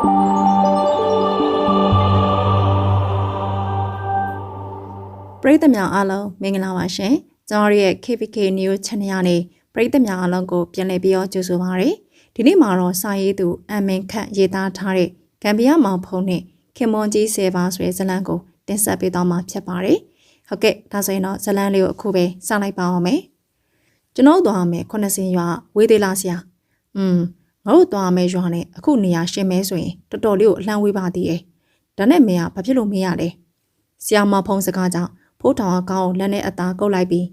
ပရိသတ်များအားလုံးမင်္ဂလာပါရှင်ကျွန်တော်ရဲ့ KPK News Channel ကနေပရိသတ်များအားလုံးကိုပြန်လည်ပြီးတော့ကြိုဆိုပါရစေဒီနေ့မှာတော့စာရေးသူအမင်ခန့်ရေးသားထားတဲ့ဂမ်ဘီယာမောင်ဖုံနဲ့ခင်မွန်ကြီးဆေပါဆိုတဲ့ဇာတ်လမ်းကိုတင်ဆက်ပေးသွားမှာဖြစ်ပါတယ်ဟုတ်ကဲ့ဒါဆိုရင်တော့ဇာတ်လမ်းလေးကိုအခုပဲစလိုက်ပါအောင်မယ်ကျွန်တော်တို့သွားမယ်ခုနှစ်စင်ရွာဝေးသေးလားဆရာอืม ငါတို့သွားမယ်ရွာနဲ့အခုနေရာရှင်းမဲဆိုရင်တော်တော်လေးကိုအလှမ်းဝေးပါသေးတယ်ဒါနဲ့မင်းကဘာဖြစ်လို့မင်းရလဲဆရာမဖုံစကားကြောင့်ဖိုးထောင်အကောင်လက်နဲ့အသားကုတ်လိုက်ပြီး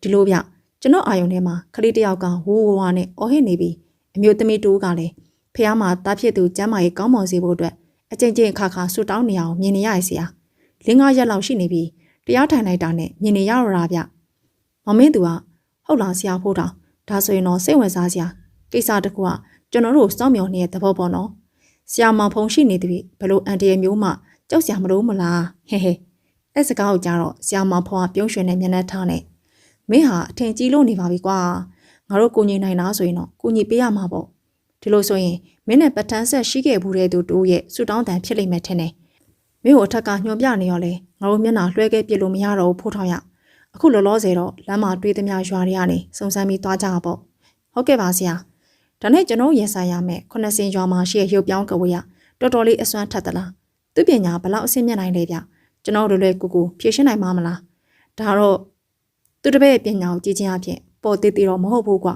ဒီလိုဗျကျွန်တော်အာယုံထဲမှာခလေးတယောက်ကဝိုးဝါးဝါနဲ့အော်ဟစ်နေပြီးအမျိုးသမီးတူကလည်းဖះမှာတားဖြစ်သူကျမ်းမာရေးကောင်းမွန်စေဖို့အတွက်အကျဉ်းချင်းခါခါဆူတောင်းနေအောင်မြင်နေရရဲ့ဆရာလင်းကားရက်လောက်ရှိနေပြီးတရားထိုင်လိုက်တာနဲ့မြင်နေရတော့တာဗျမမင်းသူကဟုတ်လားဆရာဖိုးထောင်ဒါဆိုရင်တော့စိတ်ဝင်စားစရာကိစ္စတစ်ခုက ကျွန်တော်တို့စောင့်မျှော်နေတဲ့သဘောပေါ့နော်ဆရာမောင်ဖုံရှိနေသည်ဘယ်လိုအန်တီရဲ့မျိုးမှကြောက်စရာမလိုမလားဟဲဟဲအဲ့စကားကိုကြားတော့ဆရာမောင်ဖုံကပြုံးရွှင်တဲ့မျက်နှာထားနဲ့မင်းဟာအထင်ကြီးလို့နေပါပြီကွာငါတို့ကိုညီနိုင်တာဆိုရင်တော့ကိုညီပေးရမှာပေါ့ဒီလိုဆိုရင်မင်းနဲ့ပဋ္ဌာန်းဆက်ရှိခဲ့ဘူးတဲ့သူတို့ရဲ့ဆူတောင်းတန်ဖြစ်လိမ့်မယ်ထင်တယ်မင်းကိုအထက်ကညွှန်ပြနေရောလေငါတို့မျက်နှာလွှဲခဲ့ပြလို့မရတော့ဘူးဖိုးထောင်ရအခုလောလောဆယ်တော့လမ်းမှာတွေးသမျှရွာတွေကနေစုံစမ်းပြီးသွားကြပါပေါ့ဟုတ်ကဲ့ပါဆရာ ဒါနဲ့ကျွန်တော်ရင်ဆိုင်ရမယ်ခုနှစ်စင်ရွာမှာရှိတဲ့ရုပ်ပြောင်းကဝေးရတော်တော်လေးအစွမ်းထက်သလားသူပညာဘလောက်အဆင့်မြင့်နိုင်လဲဗျကျွန်တော်တို့လည်းကိုကိုဖြည့်ရှင်းနိုင်မှာမလားဒါတော့သူတပည့်ပညာကိုကြည်ချင်းအဖြစ်ပေါ်သေးသေးတော့မဟုတ်ဘူးကွာ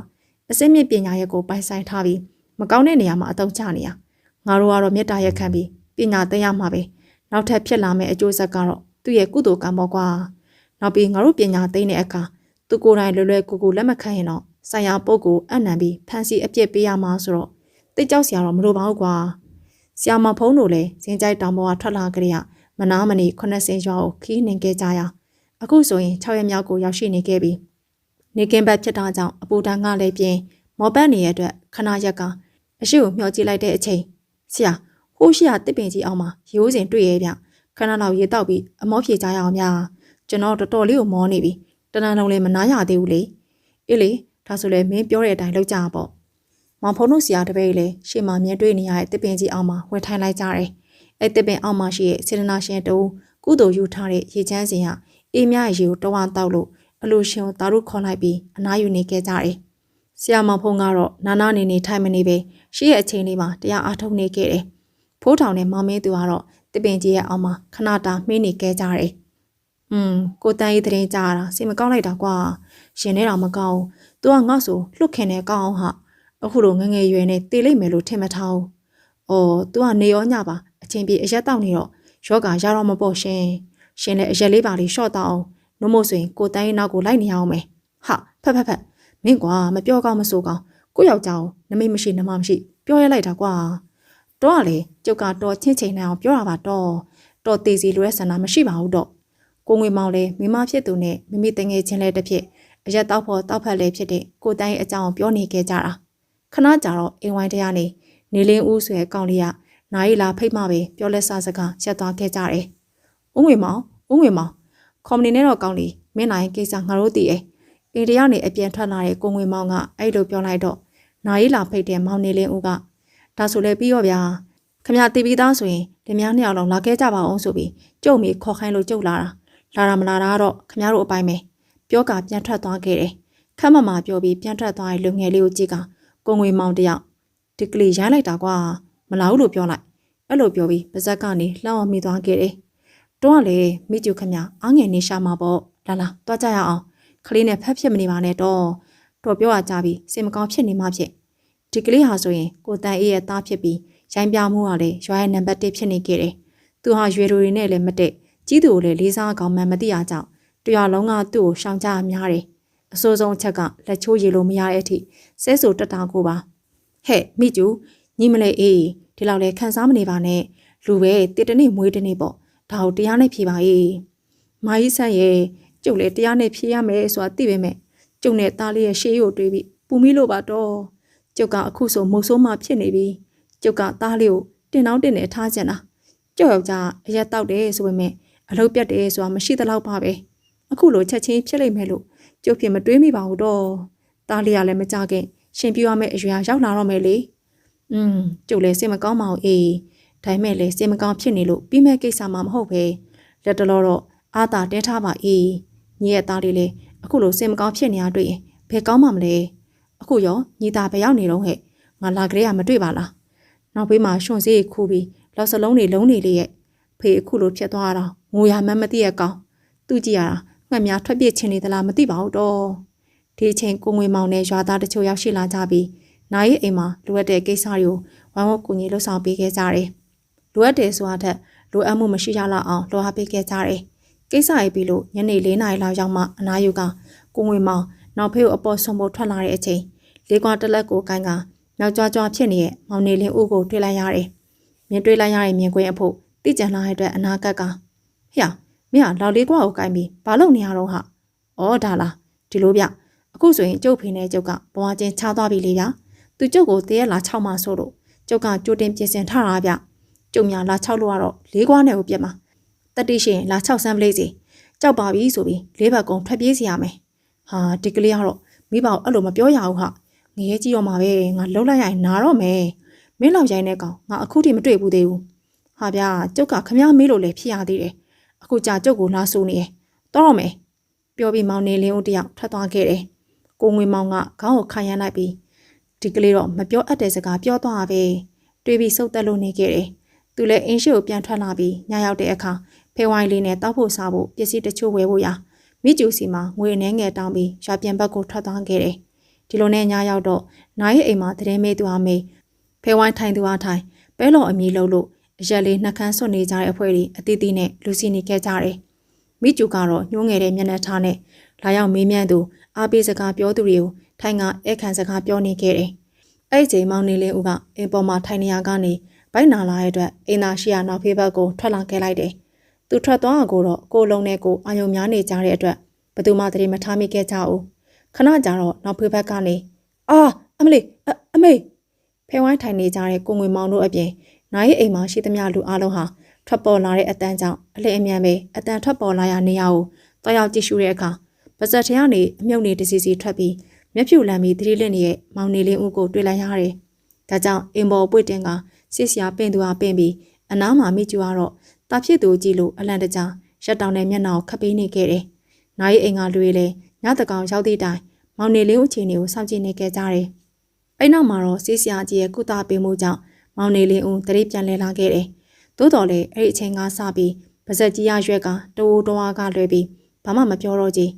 အစင်းမြင့်ပညာရဲ့ကိုပိုင်ဆိုင်ထားပြီးမကောင်းတဲ့နေရာမှာအသုံးချနေရငါတို့ကတော့မေတ္တာရက်ခံပြီးပညာသိရမှာပဲနောက်ထပ်ဖြစ်လာမယ့်အကျိုးဆက်ကတော့သူ့ရဲ့ကုသိုလ်ကံပေါ်ကွာနောက်ပြီးငါတို့ပညာသိတဲ့အခါသူကိုယ်တိုင်လွယ်လွယ်ကူကူလက်မခံရင်တော့ ဆိုင်ရာပုဂ္ဂိုလ်အနံပြီးဖန်စီအပြစ်ပေးရမှာဆိုတော့တိတ်ကြောက်စရာတော့မလိုပါဘူးကွာဆရာမဖုံးတို့လည်းစင်ကြိုက်တောင်ပေါ်ကထွက်လာကြရမနာမနေ80ရွာကိုခီးနှင်ခဲ့ကြရအခုဆိုရင်6ရက်မြောက်ကိုရောက်ရှိနေခဲ့ပြီနေကင်းဘက်ဖြစ်တာကြောင့်အပူတန်းကလည်းပြင်းမော်ပတ်နေတဲ့အတွက်ခဏရက်ကအရှိကိုမျှော်ကြည့်လိုက်တဲ့အချိန်ဆရာဟိုးရှိရတစ်ပင်ကြီးအောင်မှာရိုးစင်တွေ့ရဲ့ဗျခဏလောက်ရေတောက်ပြီးအမောဖြေကြရအောင်ဗျာကျွန်တော်တော်တော်လေးကိုမောနေပြီတနန်းလုံးလေးမနားရသေးဘူးလေအေးလေ ဒါဆိုလည်းမင်းပြောတဲ့အတိုင်းလုပ်ကြပါပေါ့မောင်ဖုံးတို့ဆရာတပည့်လည်းရှေ့မှာမြင်တွေ့နေရတဲ့တစ်ပင်ကြီးအောင်မှာဝယ်ထိုင်လိုက်ကြတယ်အဲ့တစ်ပင်အောင်မှာရှိတဲ့စေတနာရှင်တူကုသိုလ်ယူထားတဲ့ရေချမ်းစင်ဟာအေးမြရေကိုတဝမ်းတောက်လို့အလိုရှင်ကိုတာရုခေါ်လိုက်ပြီးအနားယူနေခဲ့ကြတယ်ဆရာမဖုံးကတော့နာနာနေနေထိုင်မနေပဲရှိရဲ့အချိန်လေးမှာတရားအားထုတ်နေခဲ့တယ်ဖိုးထောင်နဲ့မောင်မင်းသူကတော့တစ်ပင်ကြီးရဲ့အောက်မှာခဏတာမှင်းနေခဲ့ကြတယ်။อืมကိုတန်းရေးသတင်းကြားတာစိတ်မကောင်းလိုက်တာကွာ။ရှင်နေတာမကောင်းဘူး။ तू ကငါ့ဆိုလှုပ်ခင်နေကောင်းအောင်ဟာအခုလိုငငယ်ရွယ်နဲ့တေးလိုက်မယ်လို့ထင်မထားဘူး။အော် तू ကနေရောညပါအချင်းပြေအရက်တောက်နေတော့ယောဂါရတော့မပေါ့ရှင်။ရှင်လည်းအရက်လေးပါလေးရှော့တောက်အောင်နှမို့ဆိုရင်ကိုတန်းရေးနောက်ကိုလိုက်နေအောင်မယ်။ဟာဖက်ဖက်ဖက်မင်းကွာမပြောကောင်းမဆိုကောင်းကိုယောက်ျားကိုနမိတ်မရှိနမမရှိပြောရလိုက်တာကွာ။တော့လေကျုပ်ကတော့ချင်းချင်းနိုင်အောင်ပြောတာပါတော့တော်သေးစီလိုတဲ့ဆန္ဒမရှိပါဘူးတော့ကိုငွေမောင်လည်းမိမဖြစ်သူနဲ့မိမိတငယ်ချင်းလည်းတစ်ဖြစ် အရက်တောက်ဖို့တောက်ဖက်လည်းဖြစ်တဲ့ကိုတိုင်းအကြောင်းပြောနေခဲ့ကြတာခဏကြာတော့အိမ်ဝိုင်းတရားနေနေလင်းဦးဆွဲကောင်းလေးကနိုင်လာဖိတ်မှပဲပြောလက်စားစကားရက်သွားခဲ့ကြတယ်ဦးငွေမောင်ဦးငွေမောင်ခေါမနီနဲ့တော့ကောင်းလီမင်းနိုင်ကိစ္စငါတို့တည်ရဲ့အိန္ဒိယနေအပြန်ထွက်လာတဲ့ကိုငွေမောင်ကအဲ့လိုပြောလိုက်တော့နိုင်လာဖိတ်တဲ့မောင်နေလင်းဦးကဒါဆိုလည်းပြီးရောဗျာခမရတီးပြီးသားဆိုရင်လင်မယားနှစ်ယောက်လုံးလာခဲ့ကြပါအောင်ဆိုပြီးကျုပ်မိခေါ်ခိုင်းလို့ကျုပ်လာတာလာတာမလာတာတော့ခမရတို့အပိုင်းပဲ ပြောကပြန်ထွက်သွားခဲ့တယ်ခက်မမပြောပြီးပြန်ထွက်သွားတဲ့လူငယ်လေးကိုကြည့်ကကိုငွေမောင်တယောက်ဒီကလေးရိုင်းလိုက်တာကွာမလာဘူးလို့ပြောလိုက်အဲ့လိုပြောပြီးပါဇက်ကနေလှောင်းအောင်မိသွားခဲ့တယ်တွန်းကလေမိကျူခမအားငယ်နေရှာမှာပေါ့လာလာတွားကြရအောင်ကလေးနဲ့ဖက်ဖြစ်မနေပါနဲ့တော့တော်ပြောရကြပြီးစိတ်မကောင်းဖြစ်နေမှဖြစ်ဒီကလေးဟာဆိုရင်ကိုတန်အေးရဲ့သားဖြစ်ပြီးရိုင်းပြမှုကလည်းရွာရဲ့နံပါတ်1ဖြစ်နေခဲ့တယ်။သူဟာရွေတွေနဲ့လည်းမတက်ကြီးသူကိုလည်းလေးစားကောင်းမှန်မသိရကြောင်း တရားလုံးကသူ့ကိုရှောင်ကြများတယ်။အဆိုးဆုံးအချက်ကလက်ချိုးရည်လို့မရတဲ့အထိဆဲဆူတက်တာကိုပါ။ဟဲ့မိကျူညီမလေးအေးဒီလောက်လဲခံစားမနေပါနဲ့လူပဲတစ်တနေ့မွေးတနေ့ပေါ့ဒါကိုတရားနဲ့ဖြေပါအေး။မာကြီးဆန့်ရဲ့ကျုပ်လည်းတရားနဲ့ဖြေရမယ်ဆိုတာသိပေမဲ့ကျုပ်နဲ့သားလေးရဲ့ရှေးကိုတွေးပြီးပူမိလို့ပါတော့ကျုပ်ကအခုဆိုမုတ်ဆိုးမှဖြစ်နေပြီ။ကျုပ်ကသားလေးကိုတင်တောင်းတင်နေထားကြတာကျုပ်ယောက်ျားအရက်တောက်တယ်ဆိုပေမဲ့အလုပ်ပြတ်တယ်ဆိုတာမရှိသလောက်ပါပဲ အခုလိုချက်ချင်းဖြစ်လိမ့်မယ်လို့ကျုပ်ဖြစ်မတွေးမိပါဘူးတော့သားလေးကလည်းမကြခင်ရှင်ပြရမယ့်အရွယ်ရောက်လာတော့မယ်လေอืมကျုပ်လည်းစိတ်မကောင်းပါဘူးအေးဒါပေမဲ့လည်းစိတ်မကောင်းဖြစ်နေလို့ပြီးမဲ့ကိစ္စမှမဟုတ်ပဲလက်တလောတော့အာသာတင်းထားပါအေးညီရဲ့သားလေးလည်းအခုလိုစိတ်မကောင်းဖြစ်နေရတွေ့ရင်ဘယ်ကောင်းမှမလဲအခုရောညီသားဘယ်ရောက်နေတော့ဟဲ့ငါလာကြရမတွေ့ပါလားနောက်ဘေးမှာရှွန်စေးခူပြီးလောက်စလုံးတွေလုံးနေလေရဲ့ဖေအခုလိုဖြစ်သွားတာငိုရမှန်းမသိရကောင်သူကြည့်ရတာ ငှက်များထွက်ပြေးချင်နေသလားမသိပါဘူးတော့ဒီအချိန်ကိုငွေမောင်နဲ့ရွာသားတချို့ရောက်ရှိလာကြပြီးနိုင်ရဲ့အိမ်မှာလိုအပ်တဲ့ကိစ္စတွေကိုဝိုင်းဝန်းကူညီလှုပ်ဆောင်ပေးခဲ့ကြတယ်လိုအပ်တယ်ဆိုတာထက်လိုအပ်မှုမရှိရလောက်အောင်လိုအပ်ပေးခဲ့ကြတယ်ကိစ္စရေးပြီးလို့ညနေ၄နာရီလောက်ရောက်မှအနားယူကကိုငွေမောင်နောက်ဖေးကိုအပေါ်ဆုံးဖို့ထွက်လာတဲ့အချိန်လေးကွာတစ်လက်ကိုကိုင်းကနောက်ကြွားကြွားဖြစ်နေတဲ့မောင်နေလင်းဦးကိုတွေ့လိုက်ရတယ်မြင်တွေ့လိုက်ရတဲ့မြင်ကွင်းအဖို့တိကျန်လာတဲ့အတွက်အနာကက်ကဟျာ မင်းကလောက်လေးကွာကိုကိုင်းပြီးဘာလုပ်နေရတော့ဟာဩဒါလားဒီလိုဗျအခုဆိုရင်ကျုပ်ဖေနဲ့ကျုပ်ကဘွားချင်းချသွားပြီလေဗျသူကျုပ်ကိုတရက်လာ6မှဆိုလို့ကျုပ်ကကြိုတင်ပြင်ဆင်ထားတာဗျကျုံညာလာ6လို့ကတော့လေးကွာနဲ့ကိုပြက်မှာတတိရှင်လာ6ဆန်းပလေးစီကြောက်ပါပြီဆိုပြီးလေးဘက်ကုံထွက်ပြေးစီရမယ်ဟာဒီကလေးကတော့မိဘကိုအဲ့လိုမပြောရဘူးဟာငရဲကြီးတော့မှာပဲငါလှုပ်လိုက်ရရင်နာတော့မယ်မင်းလောက်ရိုင်းတဲ့ကောင်ငါအခုထိမတွေ့ဘူးသေးဘူးဟာဗျာကျုပ်ကခမည်းမေးလို့လည်းဖြစ်ရသေးတယ် အခုကြာကျုပ်ကိုလာဆိုနေရတော့တော့မယ်ပြောပြီးမောင်နေလင်းဦးတယောက်ထွက်သွားခဲ့တယ်ကိုငွေမောင်ကခေါင်းကိုခိုင်ရမ်းလိုက်ပြီးဒီကလေးတော့မပြောအပ်တဲ့စကားပြောသွားပဲတွေးပြီးစုပ်တက်လို့နေခဲ့တယ်သူလည်းအင်းရှိကိုပြန်ထွက်လာပြီးညရောက်တဲ့အခါဖေဝိုင်းလေးနဲ့တောက်ဖို့စားဖို့ပစ္စည်းတချို့ဝယ်ဖို့ရမိကျူစီမှာငွေနှဲငယ်တောင်းပြီးရွာပြန်ဘက်ကိုထွက်သွားခဲ့တယ်ဒီလိုနဲ့ညရောက်တော့နိုင်ရဲ့အိမ်မှာတရင်မေးသူအားမေးဖေဝိုင်းထိုင်သူအားထိုင်ပဲလော်အမီလို့လို့ အရက်လေးနှကန်းဆွနေကြတဲ့အဖွဲတွေအတီးတီးနဲ့လူစီနေခဲ့ကြတယ်မိကျူကတော့ညှိုးငယ်တဲ့မျက်နှာထားနဲ့လာရောက်မေးမြန်းသူအားပေးစကားပြောသူတွေကိုထိုင်ကဧကန်စကားပြောနေခဲ့တယ်။အဲ့ဒီချိန်မောင်နေလင်းဦးကအင်ပေါ်မှာထိုင်နေရကနေဗိုက်နာလာတဲ့အတွက်အင်သာရှိယာနောက်ဖေးဘက်ကိုထွက်လာခဲ့လိုက်တယ်။သူထွက်သွားကိုတော့ကိုလုံးနဲ့ကိုအာယုံများနေကြတဲ့အတွက်ဘယ်သူမှတတိမထားမိခဲ့ကြဘူး။ခဏကြာတော့နောက်ဖေးဘက်ကနေအာအမလေးအမေဖဲဝိုင်းထိုင်နေကြတဲ့ကိုငွေမောင်တို့အပြင် နိုင်ရဲ့အိမ်မှာရှိသမျှလူအလုံးဟာထွက်ပေါ်လာတဲ့အတန်းကြောင့်အလင်းအမြန်ပဲအတန်းထွက်ပေါ်လာရနေရကိုတောက်ရောက်ကြည့်ရှုတဲ့အခါပါဇက်ထဲကနေအမြုပ်နေတစီစီထွက်ပြီးမျက်ဖြူလမ်းပြီးသတိလင့်နေတဲ့မောင်နေလေးဦးကိုတွေ့လိုက်ရတယ်။ဒါကြောင့်အင်ဘော်ပွေတင်ကစစ်စရာပင့်သူအားပင့်ပြီးအနားမှာမိကျူကတော့တာဖြစ်သူကြည့်လို့အလန့်တကြားရက်တောင်တဲ့မျက်နှာကိုခပ်ပေးနေခဲ့တယ်။နိုင်အိမ်ကလူတွေလည်းညတကောင်ရောက်သည့်တိုင်မောင်နေလေးဦးချင်းတွေကိုစောင့်ကြည့်နေခဲ့ကြတယ်။အဲ့နောက်မှာတော့စစ်စရာကြီးရဲ့ကုသပေးမှုကြောင့် မောင်နေလေးဦးတရိပ်ပြန်လဲလာခဲ့တယ်။သို့တော်လည်းအဲ့ဒီအချိန်ကစပြီးပါဇက်ကြီးရရွက်ကတဝတဝါကလွဲပြီးဘာမှမပြောတော့ကြီး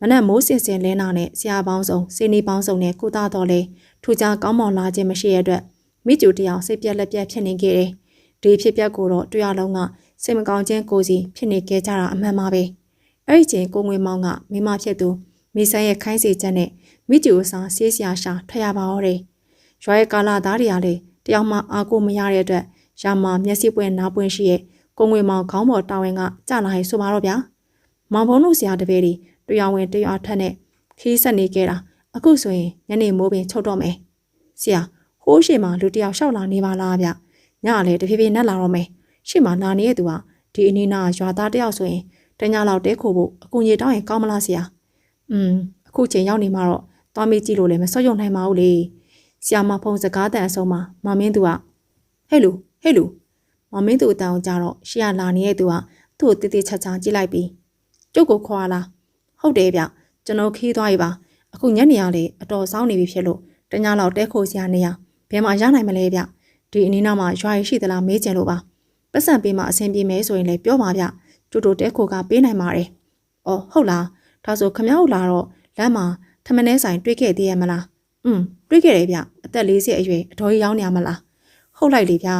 မနက်မိုးစင်စင်လဲနာနဲ့ဆရာပေါင်းစုံစီနီပေါင်းစုံနဲ့ကုသတော်လဲထူကြကောင်းမွန်လာခြင်းမရှိရတဲ့အတွက်မိကျူတယောက်စိတ်ပြက်လက်ပြက်ဖြစ်နေခဲ့တယ်။ဒီဖြစ်ပျက်ကိုတော့တွေ့ရလုံးကစိတ်မကောင်းခြင်းကိုစီဖြစ်နေခဲ့ကြတာအမှန်ပါပဲ။အဲ့ဒီချိန်ကိုငွေမောင်ကမိမဖြစ်သူမိဆန်းရဲ့ခိုင်းစီချက်နဲ့မိကျူအစားဆေးစရာရှာထွက်ရပါတော့တယ်။ရွာရဲ့ကာလာသားတွေကလည်း တယောက်မှအားကိုမရတဲ့အတွက်ရာမမျက်စိပွင့်နားပွင့်ရှိရဲ့ကိုငွေမောင်ခေါင်းပေါ်တာဝန်ကကြလာရင်ဆိုပါတော့ဗျာ။မောင်ဘုံတို့ဆရာတပည့်တွေတရားဝင်တရားထက်နဲ့ခီးဆက်နေခဲ့တာအခုဆိုရင်ညနေမိုးပင်ချုပ်တော့မယ်ဆရာဟိုးရှိမှလူတယောက်လျှောက်လာနေပါလားဗျညလည်းတဖြည်းဖြည်းနဲ့လာတော့မယ်ရှေ့မှာလာနေတဲ့သူကဒီအနီးနားရွာသားတယောက်ဆိုရင်တညလောက်တဲခိုဖို့အကူကြီးတောင်းရင်ကောင်းမလားဆရာอืมအခုချိန်ရောက်နေမှတော့သွားမေးကြည့်လို့လည်းမစော့ရုံနိုင်ပါဘူးလေ ဆရာမဖုံစကားတန်အဆုံးမှာမမင်းသူကဟဲ့လူဟဲ့လူမမင်းသူအတန်ကိုကြတော့ရှေ့ကလာနေတဲ့သူကသူ့ကိုတိတိချာချာကြည့်လိုက်ပြီးကျုပ်ကိုခေါ်လာဟုတ်တယ်ဗျကျွန်တော်ခီးသွားပြီပါအခုညနေရလေအတော်စောင်းနေပြီဖြစ်လို့တညလောက်တဲခိုစရာနေရဘယ်မှာရနိုင်မလဲဗျဒီအနည်းနာမှာရွာရရှိသလားမေးကြလို့ပါပတ်စံပေးမှအဆင်ပြေမယ်ဆိုရင်လည်းပြောပါဗျတူတူတဲခိုကပေးနိုင်ပါတယ်အော်ဟုတ်လားဒါဆိုခမရောက်လာတော့လမ်းမှာထမင်းနဲ့ဆိုင်တွေ့ခဲ့သေးရဲ့မလား อืมတွေ့ခဲ့တယ်ဗျအသက်40အရွယ်အတော်ကြီးရောင်းနေရမလားဟုတ်လိုက်လေဗျ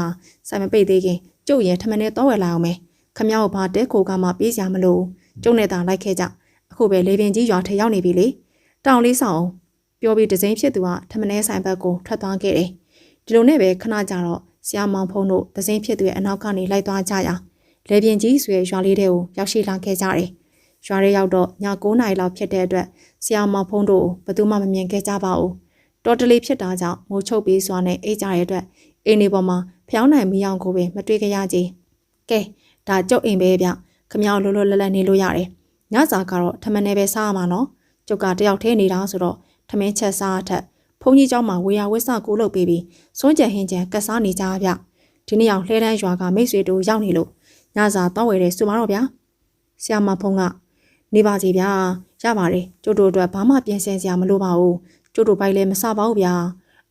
ဆိုင်မပိတ်သေးခင်ကျုပ်ရင်ထမင်းနဲ့တော့ဝယ်လာအောင်မယ်ခမရောက်ဘာတဲခိုကမှပေးစရာမလိုကျုံနဲ့တာလိုက်ခဲ့ကြအခုပဲလေပင်ကြီးရွာထဲရောက်နေပြီလေတောင်လေးဆောင်ပြောပြီးဒဇိန်ဖြစ်သူကထမင်းဆိုင်ဘက်ကိုထွက်သွားခဲ့တယ်ဒီလိုနဲ့ပဲခဏကြာတော့ဆရာမောင်ဖုံးတို့ဒဇိန်ဖြစ်သူရဲ့အနောက်ကနေလိုက်သွားကြရလေပင်ကြီးဆွေရွာလေးထဲကိုရောက်ရှိလာခဲ့ကြတယ်ရွာရဲရောက်တော့ည9နာရီလောက်ဖြစ်တဲ့အတွက်ဆရာမောင်ဖုံးတို့ဘယ်သူမှမမြင်ခဲ့ကြပါဘူး တော်တလေးဖြစ်တာကြောင့်မိုးချုပ်ပြီးစွာနဲ့အိတ်ကြရတဲ့အတွက်အိမ်နေပေါ်မှာဖျောင်းနိုင်မီအောင်ကိုပဲမတွေ့ကြရကြကဲဒါကျုပ်အိမ်ပဲဗျခမောင်လိုလိုလတ်လတ်နေလို့ရတယ်ညစာကတော့ထမင်းနဲ့ပဲစားရမှာနော်ကျုပ်ကတယောက်တည်းနေတာဆိုတော့ထမင်းချက်စားအထက်ဖ ုန်းကြီးเจ้าမှာဝေယဝစ်ဆကိုလုပ်ပေးပြီးစွန့်ကြံဟင်းကြံကတ်စားနေကြဗျဒီနေ့အောင်လှဲတန်းရွာကမိတ်ဆွေတို့ရောက်နေလို့ညစာတောင်းဝယ်တဲ့ဆိုပါတော့ဗျာဆရာမဖုန်းကနေပါစီဗျာရပါတယ်ကျုပ်တို့အတွက်ဘာမှပြင်ဆင်စရာမလိုပါဘူး ကျုပ်တို့ပိုက်လည်းမစပါဘူးဗျာ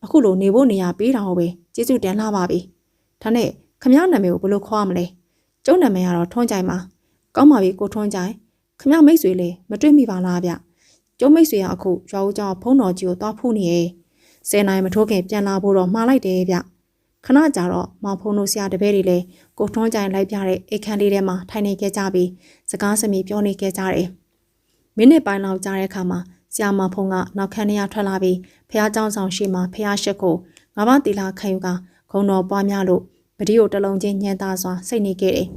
အခုလိုနေဖို့နေရာပေးတာဟောပဲကျေးဇူးတင်လာပါပြီဒါနဲ့ခမရနာမည်ကိုဘယ်လိုခေါ်ရမလဲကျုပ်နာမည်ကတော့ထွန်းကြိုင်ပါကောင်းပါပြီကိုထွန်းကြိုင်ခမရမိတ်ဆွေလည်းမတွေ့မိပါလားဗျကျုံမိတ်ဆွေကအခုရွာဦးကျောင်းဖုန်းတော်ကြီးကိုတွားဖူးနေရဲ့ဆယ်နိုင်မထိုးခင်ပြန်လာဖို့တော့မှားလိုက်တယ်ဗျခဏကြာတော့မောင်ဖုန်းတို့ဆရာတပည့်တွေလည်းကိုထွန်းကြိုင်လိုက်ပြတဲ့အိတ်ခမ်းလေးထဲမှာထိုင်နေခဲ့ကြပြီးစကားစမြည်ပြောနေခဲ့ကြတယ်မိနစ်ပိုင်းလောက်ကြာတဲ့အခါမှာ ဆရာမဖုန်းကနောက်ခန်းထဲကထွက်လာပြီးဖះเจ้าဆောင်ရှိမှဖះရှက်ကိုငါးပါးတီလာခံယူကဂုံတော်ပွားများလို့ပတိကိုတလုံးချင်းညံသားစွာစိတ်နေခဲ့တယ်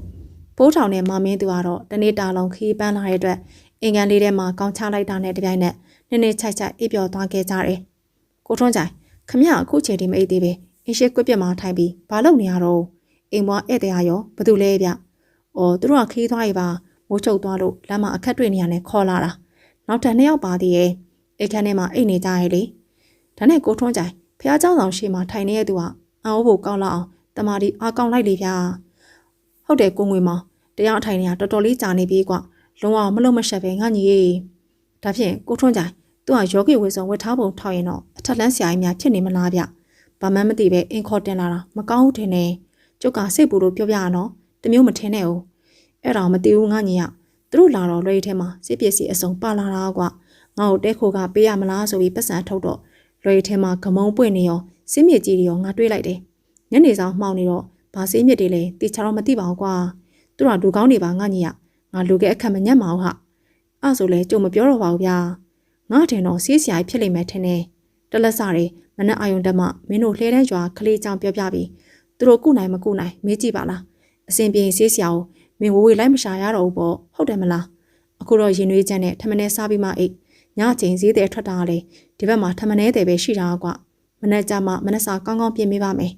ပိုးထောင်နဲ့မမင်းသူကတော့တနေ့တာလုံးခီးပန်းလာတဲ့အတွက်အင်ကန်လေးထဲမှာကောင်းချလိုက်တာနဲ့တပြိုင်နက်နည်းနည်းချိုက်ချိုက်အိပ်ပျော်သွားခဲ့ကြတယ်။ကိုထွန်းကြိုင်ခမရအခုချိန်ဒီမအိပ်သေးပဲအင်းရှိကွက်ပြက်မှာထိုင်ပြီးဘာလုပ်နေရတော့အိမ်ဘွားဧည့်သည်ရောဘာတူလဲဗျ။အော်သူတို့ကခီးသွားရပါမိုးချုပ်သွားလို့လမ်းမှာအခက်တွေ့နေရနဲ့ခေါ်လာတာ။ နောက်ထပ်နှစ်ယောက်ပါသေးရဲ့အိတ်ခန်းထဲမှာအိတ်နေကြရဲ့လေ။ဒါနဲ့ကိုထွန်းကြိုင်ဖះเจ้าဆောင်ရှိမှထိုင်နေတဲ့သူကအံ့ဩဖို့ကောင်းလောက်အောင်တမာဒီအားကောင်းလိုက်လေဗျာ။ဟုတ်တယ်ကိုငွေမောင်တရားအထိုင်နေတာတော်တော်လေးကြာနေပြီကွာ။လုံးဝမလုံးမရှက်ပဲငါညီရေး။ဒါဖြင့်ကိုထွန်းကြိုင်သူကယောဂီဝေဆောင်ဝတ်ထားပုံထောက်ရင်တော့အထက်လန်းဆရာကြီးများဖြစ်နေမလားဗျ။ဘာမှမသိပဲအင်ခေါ်တင်လာတာမကောင်းဘူးထင်တယ်။ကျုပ်ကစိတ်ပူလို့ပြောပြရနော်။တမျိုးမထင်နဲ့ဦး။အဲ့ဒါမသိဘူးငါညီရ။ သူတို့လာတော့လွယ်ထဲမှာစစ်ပစ္စည်းအစုံပါလာတာကွာ။ငါ့ကိုတဲခိုကပေးရမလားဆိုပြီးပတ်စံထုတ်တော့လွယ်ထဲမှာဂမုံပွင့်နေရောစစ်မြစ်ကြီးတွေရောငါတွေးလိုက်တယ်။ညနေဆောင်မှောင်နေတော့ဘာစစ်မြစ်တွေလဲတေချာတော့မသိပါဘူးကွာ။သူတို့ကလူကောင်းနေပါငါညီရ။ငါလူကအခက်မညက်မအောင်ဟာ။အဲ့ဆိုလဲကြုံမပြောတော့ပါဘူးဗျာ။ငါထင်တော့စီးစရာဖြစ်လိမ့်မယ်ထင်တယ်တလက်စတွေမနက်အာယုံတက်မှမင်းတို့လှဲတန်းရွာကလေးကြောင်ပြောပြပြီးသူတို့ကုနိုင်မကုနိုင်မေးကြည့်ပါလားအစဉ်ပြေစီးစရာကို မင်းဝဝေးလိုက်မရှာရတော့ဘူးပေါ့ဟုတ်တယ်မလားအခုတော့ရင်နွေးချမ်းနဲ့ထမနေစားပြီးမှအိတ်ညချင်းဈေးတဲ့ထွက်တာလေဒီဘက်မှာထမနေတဲ့ပဲရှိတာကွမနက်ကြမှာမနက်စာကောင်းကောင်းပြင်ပေးပါမယ်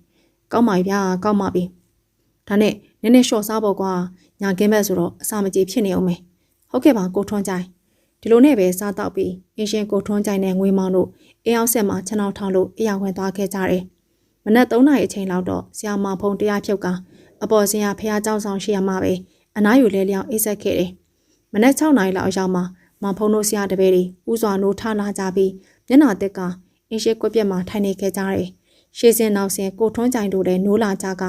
ကောင်းပါပြီဗျာကောင်းပါပြီဒါနဲ့နည်းနည်းလျှော့စားဖို့ကွာညာကင်းဘက်ဆိုတော့အစာမကြေဖြစ်နေအောင်မယ်ဟုတ်ကဲ့ပါကိုထွန်းကြိုင်ဒီလိုနဲ့ပဲစားတော့ပြီးအင်းရှင်ကိုထွန်းကြိုင်တဲ့ငွေမောင်တို့အင်းအောင်ဆက်မှာခြံအောင်ထောင်းလို့အရာဝင်သွားခဲ့ကြတယ်။မနက်3နာရီအချိန်လောက်တော့ဆရာမဖုံတရားဖြုတ်က အပေါ်စင်ရဖះเจ้าဆောင်ရှိရမှာပဲအနားယူလဲလျောင်းအိတ်ဆက်ခဲ့တယ်။မနက်6နာရီလောက်အရောက်မှာမောင်ဖုံတို့ဆရာတပည့်တွေဥစွာနိုးထလာကြပြီးမျက်နာတက်ကအင်းရှိကွက်ပြက်မှာထိုင်နေခဲ့ကြတယ်။ရှေးစင်နောက်စင်ကိုထွန်းကြိုင်တို့လည်းနိုးလာကြက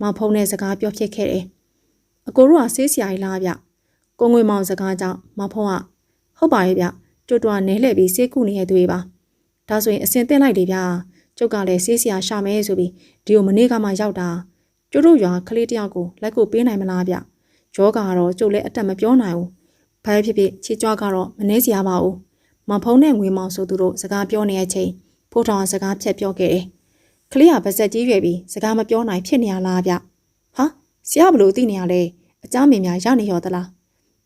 မောင်ဖုံနဲ့စကားပြောဖြစ်ခဲ့တယ်။အကိုတို့ကဆေးဆရာကြီးလားဗျ။ကိုငွေမောင်စကားကြောင့်မောင်ဖုံကဟုတ်ပါရဲ့ဗျကျုပ်တို့ကနဲလှည့်ပြီးဆေးကုနေတဲ့သူတွေပါဒါဆိုရင်အစင်တင်လိုက်တယ်ဗျကျုပ်ကလည်းဆေးဆရာရှာမယ်ဆိုပြီးဒီကိုမနေ့ကမှရောက်တာ ကျုပ်တို့ရွာကလေးတယောက်ကိုလက်ကိုပေးနိုင်မလားဗျယောဂါကတော့ကျုပ်လည်းအတက်မပြောနိုင်ဘူးဘာဖြစ်ဖြစ်ချီကြွားကတော့မနှဲစရာပါဘူးမဖုံးနဲ့ငွေမောင်ဆိုသူတို့စကားပြောနေတဲ့အချိန်ဖိုးထောင်စကားဖြတ်ပြောခဲ့တယ်ကလေးကပါဇက်ကြီးရွယ်ပြီးစကားမပြောနိုင်ဖြစ်နေရလားဗျဟာဆရာဘလို့သိနေရလဲအကြမ်းမင်းများရနေရောသလား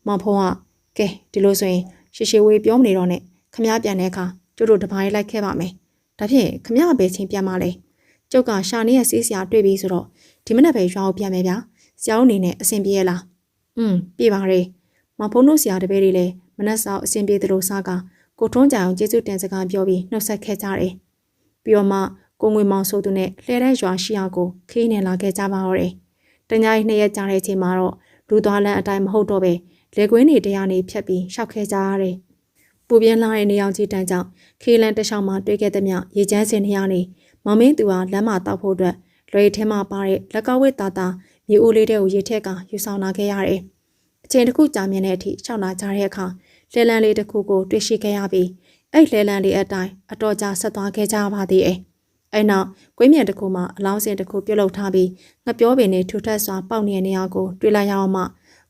မဖုံးကကဲဒီလိုဆိုရင်ရှေရှေဝေးပြောမနေတော့နဲ့ခမရပြန်တဲ့အခါကျုပ်တို့တပိုင်းလိုက်ခဲ့ပါမယ်ဒါဖြင့်ခမရပဲချင်းပြန်ပါလေကျုပ်ကရှာနေရဲ့စီးစရာတွေ့ပြီဆိုတော့ ဒီမနေ့ပဲရွာကိုပြန်မယ်ဗျာဆရာတို့အနေနဲ့အဆင်ပြေရလားอืมပြေပါရဲ့မဖုံးတို့ဆရာတပည့်တွေလည်းမနှက်ဆောင်အဆင်ပြေသလိုစားကကိုထွန်းကြအောင်ကျေးဇူးတင်စကားပြောပြီးနှုတ်ဆက်ခဲ့ကြတယ်ပြီးတော့မှကိုငွေမောင်ဆိုသူနဲ့လှဲတဲ့ရွာရှိအောင်ကိုခီးနေလာခဲ့ကြပါတော့တယ်တညာရီနှစ်ရက်ကြာတဲ့အချိန်မှာတော့လူသွားလန်းအတိုင်းမဟုတ်တော့ပဲလေကွင်းတွေတရားနေဖြတ်ပြီးရှောက်ခဲကြရတယ်။ပူပြင်းလာတဲ့နေအောင်ကြီးတန်းကြောင့်ခေလန်တလျှောက်မှာတွေ့ခဲ့တဲ့မြရေချမ်းစင်နေရနေမောင်မင်းသူဟာလမ်းမှာတောက်ဖို့အတွက် လွယ်ထဲမှာပါတဲ့လက်ကောက်ဝစ်သားသားမြေအိုးလေးတွေကိုရေထက်ကယူဆောင်လာခဲ့ရတယ်။အချိန်တစ်ခုကြာမြင့်တဲ့အထိရှောက်လာကြတဲ့အခါလဲလန်းလေးတစ်ခုကိုတွေ့ရှိခဲ့ရပြီးအဲ့လဲလန်းလေးအတိုင်းအတော်ကြာဆက်သွားခဲ့ကြပါသေးတယ်။အဲ့နောက်ကွင်းမြံတစ်ခုမှာအလောင်းစင်တစ်ခုပြုတ်လုထားပြီးငပြောပင်နဲ့ထူထပ်စွာပေါက်နေတဲ့နေရာကိုတွေ့လိုက်ရအောင်မှ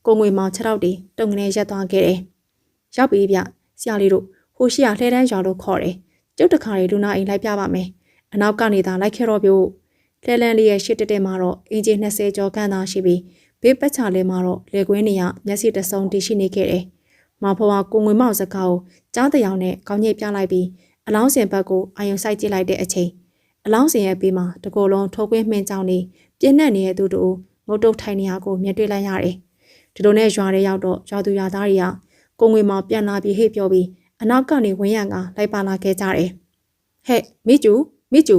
ကိုငွေမောင်ခြေထောက်တွေတုံငနေရက်သွားခဲ့တယ်။ရောက်ပြီဗျဆရာလေးတို့ဟိုရှိရလှဲတန်းရွာလို့ခေါ်တယ်။ကျုပ်တခါလေးလူနာအိမ်လိုက်ပြပါမယ်။အနောက်ကနေသာလိုက်ခဲ့တော့ပြို့ လှဲလန်းလေးရဲ့ရှစ်တက်တက်မှာတော့အင်ဂျင်20ကျော်ခန့်သာရှိပြီးဘေးပတ်ချလဲမှာတော့လေကွင်းနေရမျက်စိတစုံတည်ရှိနေခဲ့တယ်။မဖော်ကကိုငွေမောင်စကားကိုကြားတရောင်နဲ့ကောင်းညစ်ပြလိုက်ပြီးအလောင်းစင်ဘက်ကိုအာယုံစိုက်ကြည့်လိုက်တဲ့အချိန်အလောင်းစင်ရဲ့ဘေးမှာတကောလုံးထိုးကွင်းမှင်းကြောင်းနေပြင်းနဲ့နေတဲ့သူတို့ငုတ်တုတ်ထိုင်နေရကိုမြင်တွေ့လိုက်ရတယ်။ဒီလိုနဲ့ရွာထဲရောက်တော့ရွာသူရွာသားတွေကကိုငွေမောင်ပြန်လာပြီးဟေ့ပြောပြီးအနောက်ကနေဝင်းရံကလိုက်ပါလာခဲ့ကြတယ်ဟဟဲ့မိကျူမိကျူ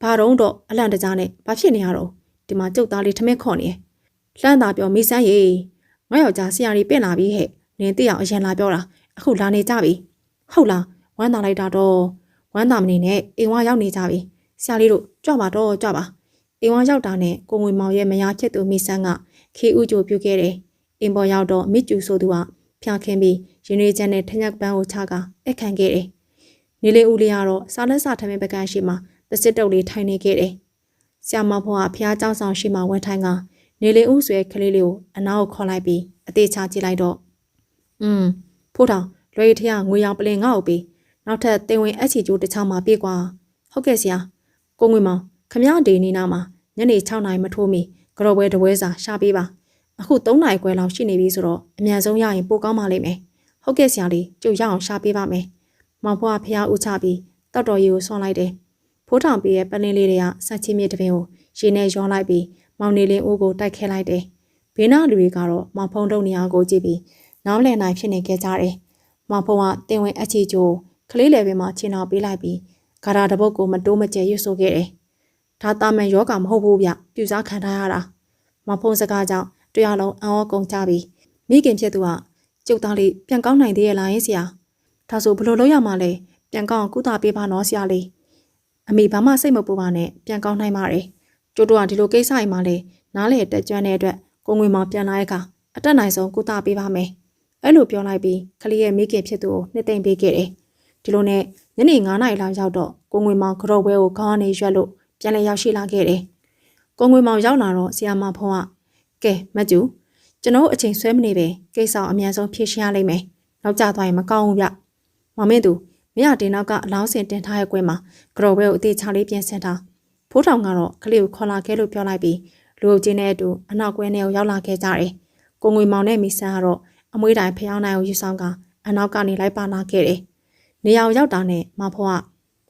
ဘာတော့တော့အလန့်တကြားနဲ့ဘာဖြစ်နေရတော့ဒီမှာကျုပ်သားလေးထမင်းခေါ်နေလှမ်းသာပြောမိဆန်းရေငါယောက်ျားဆရာကြီးပြင်လာပြီဟဲ့နင်းသိအောင်အရင်လာပြောတာအခုလာနေကြပြီဟုတ်လားဝမ်းသာလိုက်တာတော့ဝမ်းသာမနေနဲ့အိမ်ဝါရောက်နေကြပြီဆရာလေးတို့ကြွပါတော့ကြွပါအိမ်ဝါရောက်တာနဲ့ကိုငွေမောင်ရဲ့မယားဖြစ်သူမိဆန်းကခေဦးကြိုပြုခဲ့တယ်အိမ်ပေါ်ရောက်တော့မိကျူဆိုသူကဖျားခင်းပြီးရင်ရွေးချမ်းနဲ့ထညက်ပန်းကိုချကအခခံခဲ့တယ်နေလေးဦးလေးကတော့စားလက်စားထမင်းပကန်းရှိမှ တစစ်တုပ်လေးထိုင်နေခဲ့တယ်ဆရာမဖော်ကဖျားเจ้าဆောင်ရှိမှဝန်ထိုင်ကနေလေးဦးဆွဲကလေးလေးကိုအနားကိုခေါ်လိုက်ပြီးအသေးချကြည့်လိုက်တော့อืมဖိုးထောင်လွယ်ထရငွေရောင်ပလင်ငါ့ကိုပြီးနောက်ထပ်တင်ဝင်အချီကျိုးတစ်ချောင်းမှာပြေးကွာဟုတ်ကဲ့ဆရာကိုငွေမောင်ခမရဒေနီနာမှာညနေ6နာရီမထိုးမီကြော်ပွဲတပွဲစာရှာပေးပါအခု3နာရီခွဲလောက်ရှိနေပြီဆိုတော့အမြန်ဆုံးရရင်ပိုကောင်းပါလိမ့်မယ်ဟုတ်ကဲ့ဆရာလေးကြိုရအောင်ရှာပေးပါမယ်မောင်ဖွားဖះဦးချပြီးတောက်တော်ရီကိုဆွန်လိုက်တယ် ဖိုးထောင်ပေးရဲ့ပလင်းလေးတွေကဆက်ချင်းမြစ်တပင်ကိုရေနဲ့ရောလိုက်ပြီးမောင်နေလင်းဦးကိုတိုက်ခဲလိုက်တယ်ဘေးနာလူတွေကတော့မောင်ဖုံတုံနေအောင်ကိုကြည့်ပြီးနောင်းလည်နိုင်ဖြစ်နေခဲ့ကြတယ်မောင်ဖုံကတင်ဝင်အချီကျိုးကလေးလေပင်မှာခြေနှောက်ပေးလိုက်ပြီးဂါရာတပုတ်ကိုမတိုးမကျဲရွတ်ဆိုခဲ့တယ်ဒါတာမန်ယောဂမဟုတ်ဘူးဗျပြူစားခံထားရတာမောင်ဖုံစကားကြောင့်တရားလုံးအံ့ဩကုန်ကြပြီးမိခင်ဖြစ်သူကကျုပ်သားလေးပြန်ကောင်းနိုင်သေးရဲ့လားယင်ဆရာဒါဆိုဘယ်လိုလုပ်ရမှာလဲပြန်ကောင်းကုသပေးပါနော်ဆရာလေး အမေဘာမှစိတ်မပူပါနဲ့ပြန်ကောင်းနိုင်ပါတယ်ကျိုးတို့ကဒီလိုကိစ္စအိမ်မှာလေနားလေတက်ကြွတဲ့အတွက်ကိုငွေမောင်ပြန်လာတဲ့အခါအတက်နိုင်ဆုံးကုသပေးပါမယ်အဲ့လိုပြောလိုက်ပြီးကလေးရဲ့မိခင်ဖြစ်သူကိုနှစ်သိမ့်ပေးခဲ့တယ်ဒီလိုနဲ့ညနေ9နာရီလောက်ရောက်တော့ကိုငွေမောင်ကြော့ပွဲကိုခေါင်းကနေရွက်လို့ပြန်လဲရောက်ရှိလာခဲ့တယ်ကိုငွေမောင်ရောက်လာတော့ဆီယာမဖုံးကကဲမကျူကျွန်တော်အချိန်ဆွဲမနေပဲကိစ္စအမြန်ဆုံးဖြေရှင်းရလိမ့်မယ်နောက်ကျသွားရင်မကောင်းဘူးဗျမမင်းသူ မရတင်နောက်ကအလောင်းစင်တင်ထားရဲ့ကွင်းမှာကြော်ပွဲကိုအသေးချလေးပြင်ဆင်ထားဖိုးထောင်ကတော့ကလေးကိုခေါ်လာခဲ့လို့ပြောလိုက်ပြီးလူအုပ်ချင်းနဲ့အတူအနောက်ကွင်းထဲကိုရောက်လာခဲ့ကြတယ်ကိုငွေမောင်နဲ့မိဆန်းကတော့အမွေးတိုင်ဖျောင်းနိုင်ကိုယူဆောင်ကအနောက်ကနေလိုက်ပါလာခဲ့တယ်နေရာကိုရောက်တာနဲ့မဖော်က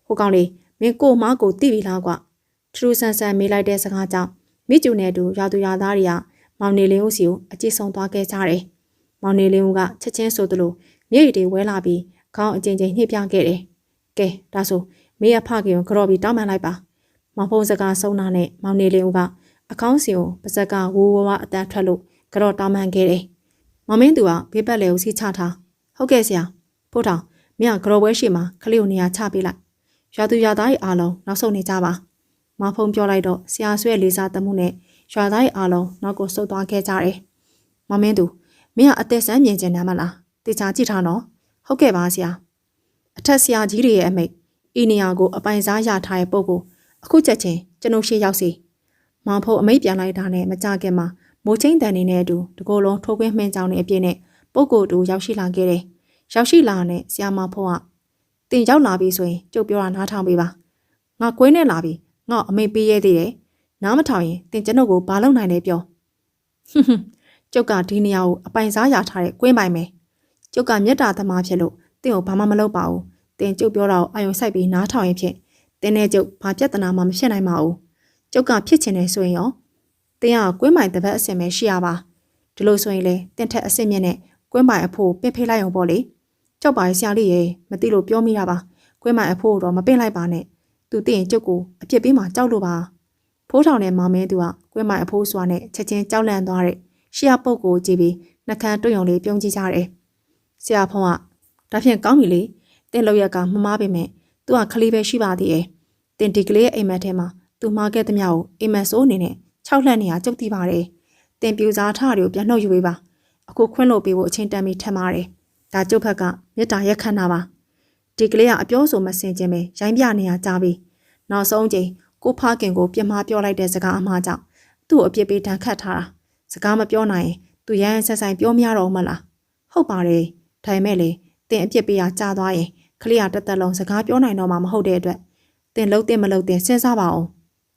ဟိုကောင်လေးမင်းကိုမကိုတိပြီလားကွထရူဆန်ဆန်မေးလိုက်တဲ့စကားကြောင့်မိကျူနဲ့အတူရာသူရာသားတွေကမောင်နေလင်းဦးစီကိုအကြည့်ဆုံးသွားခဲ့ကြတယ်။မောင်နေလင်းဦးကချက်ချင်းဆိုသလိုမျက်ရည်တွေဝဲလာပြီး ခေါင်းအကျဉ်းချင်းနှိပ်ပြခဲ့တယ်။ကဲဒါဆိုမေးရဖခင်ကိုကြော်ပြီးတောင်းပန်လိုက်ပါ။မောင်ဖုံးစကားဆုံးတာနဲ့မောင်နေလင်းဦးကအကောင်းစီကိုပါဇက်ကဝိုးဝါးဝါအတန်းထွက်လို့ကြော်တောင်းပန်ခဲ့တယ်။မောင်မင်းသူကဘေးပတ်လေကိုစီးချထား။ဟုတ်ကဲ့ဆရာ။ဖိုးထောင်မင်းကကြော်ပွဲရှိမှာခလေးကိုနေရာချပေးလိုက်။ရွာသူရွာသားရဲ့အားလုံးနောက်ဆုံးနေကြပါ။မောင်ဖုံးပြောလိုက်တော့ဆရာဆွဲလေးစားတမှုနဲ့ရွာသားရဲ့အားလုံးနောက်ကိုဆုတ်သွားခဲ့ကြတယ်။မမင်းသူမင်းကအသက်ဆန်းမြင်ကျင်တယ်မလား။တေချာကြည့်ထားနော်။ ဟုတ်ကဲ့ပါဆရာ။အထက်ဆရာကြီးတွေရဲ့အမိတ်ဤနေရာကိုအပိုင်စားရထားတဲ့ပုံကိုအခုချက်ချင်းကျွန်ုပ်ရှေ့ရောက်စီ။မောင်ဖို့အမိတ်ပြန်လိုက်တာနဲ့မကြခင်မှာမိုးချင်းတန်နေတဲ့အတူတကိုယ်လုံးထိုးခွင်းမှင်းကြောင်းနေအပြည့်နဲ့ပုံကိုတူရောက်ရှိလာခဲ့တယ်။ရောက်ရှိလာတဲ့ဆရာမဖို့ကတင်ရောက်လာပြီဆိုရင်ကျုပ်ပြောတာနားထောင်ပေးပါ။ငါကွင်းနဲ့လာပြီငါအမိတ်ပေးရသေးတယ်။နားမထောင်ရင်တင်ကျွန်ုပ်ကိုဘာလုပ်နိုင်လဲပြောဟွန်းဟွန်းကျုပ်ကဒီနေရာကိုအပိုင်စားရထားတဲ့ကွင်းပိုင်မယ် ကျုပ်ကမြတ်တာသမားဖြစ်လို့တင်ကိုဘာမှမလုပ်ပါဘူးတင်ကျုပ်ပြောတာကိုအာယုံစိုက်ပြီးနားထောင်ရင်ဖြင့်တင်းနဲ့ကျုပ်ဘာပြဿနာမှမဖြစ်နိုင်ပါဘူးကျုပ်ကဖြစ်ချင်တယ်ဆိုရင်ရောတင်ကကွင်းပိုင်တစ်ပတ်အစင်ပဲရှိရပါဒီလိုဆိုရင်လေတင်ထက်အစင်မြင့်နဲ့ကွင်းပိုင်အဖို့ပင့်ဖေးလိုက်အောင်ပေါ့လေကြောက်ပါရဲ့ဆရာလေးရေမသိလို့ပြောမိတာပါကွင်းပိုင်အဖို့တော့မပင့်လိုက်ပါနဲ့သူသိရင်ကျုပ်ကိုအပြစ်ပေးမှကြောက်လို့ပါဖိုးထောင်နဲ့မောင်မင်းသူကကွင်းမိုင်အဖိုးစွာနဲ့ချက်ချင်းကြောက်လန့်သွားတဲ့ရှီယာပုတ်ကိုကြည့်ပြီးနှကန်းတွုံုံလေးပြုံးကြည့်ကြတယ်။ ဆရာဖုံးကဒါဖြင့်ကောင်းပြီလေ။တင်းလောက်ရက်ကမမားပေမဲ့သူကခလေးပဲရှိပါသေးရဲ့။တင်းဒီကလေးရဲ့အိမ်မက်ထဲမှာသူမှားခဲ့သမျှကိုအိမ်မက်ဆိုးအနေနဲ့၆လှက်နေရကြုတ်တိပါတယ်။တင်းပြူစားထတွေကိုပြန်နှုတ်ယူပေးပါ။အခုခွင့်လို့ပေးဖို့အချိန်တန်ပြီးထက်ပါတယ်။ဒါကျုပ်ဘက်ကမေတ္တာရက်ခဏပါ။ဒီကလေးကအပြောဆိုမစင်ခြင်းပဲရိုင်းပြနေရကြပြီ။နောက်ဆုံးချိန်ကိုဖခင်ကိုပြမပြောလိုက်တဲ့စကားအမှားကြောင့်သူ့အပြစ်ပေးတန်းခတ်ထားတာစကားမပြောနိုင်ရင်သူရဟန်းဆက်ဆိုင်ပြောမရတော့မလားဟုတ်ပါတယ် ဒါပေမဲ့လေတင်အပြစ်ပေးရကြာသွားရင်ခလေးရတက်တက်လုံးစကားပြောနိုင်တော့မှမဟုတ်တဲ့အတွက်တင်လုံးတင်မလုံးတင်စဉ်းစားပါအောင်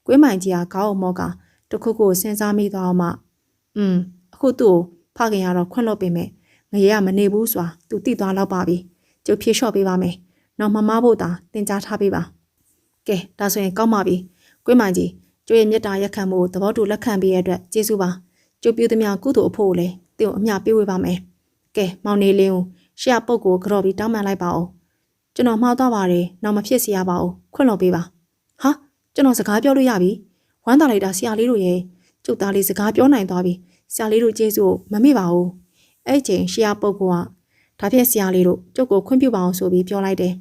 ကွေးမိုင်ကြီးကခေါင်းအမောကတခုခုစဉ်းစားမိသွားအောင်မှอืมအခုသူ့ကိုဖခင်ရတော့ခွင့်လွှတ်ပေးမယ်ငရေကမနေဘူးဆိုတာသူသိသွားတော့ပါပြီကျုပ်ဖြေလျှော့ပေးပါမယ်နောက်မမဖို့တာတင်ကြားထားပေးပါကဲဒါဆိုရင်ကောင်းပါပြီကွင်းမကြီးကျိုးရဲ့မြတ်တာရက်ခံမှုသဘောတူလက်ခံပေးရတဲ့အတွက်ကျေးဇူးပါကျိုးပြူသမျှကုသိုလ်အဖို့ကိုလည်းတင့်ကိုအမျှပေးဝေပါမယ် ကဲမောင်နေလင်းကိုရှေ့ပုတ်ကိုကြော်ပြီးတောင်းပန်လိုက်ပါဦးကျွန်တော်မှားသွားပါတယ်နောက်မဖြစ်စီရပါဘူးခွင့်လွှတ်ပေးပါဟာကျွန်တော်စကားပြောလို့ရပြီဝမ်းသာလိုက်တာဆရာလေးတို့ရဲ့ကျုပ်သားလေးစကားပြောနိုင်သွားပြီဆရာလေးတို့ကျေးဇူးကိုမမေ့ပါဘူးအဲ့ဒီချိန်ရှီယာပုတ်ကဒါဖြင့်ဆရာလေးတို့ကျုပ်ကိုခွင့်ပြုပါအောင်ဆိုပြီးပြောလိုက်တယ်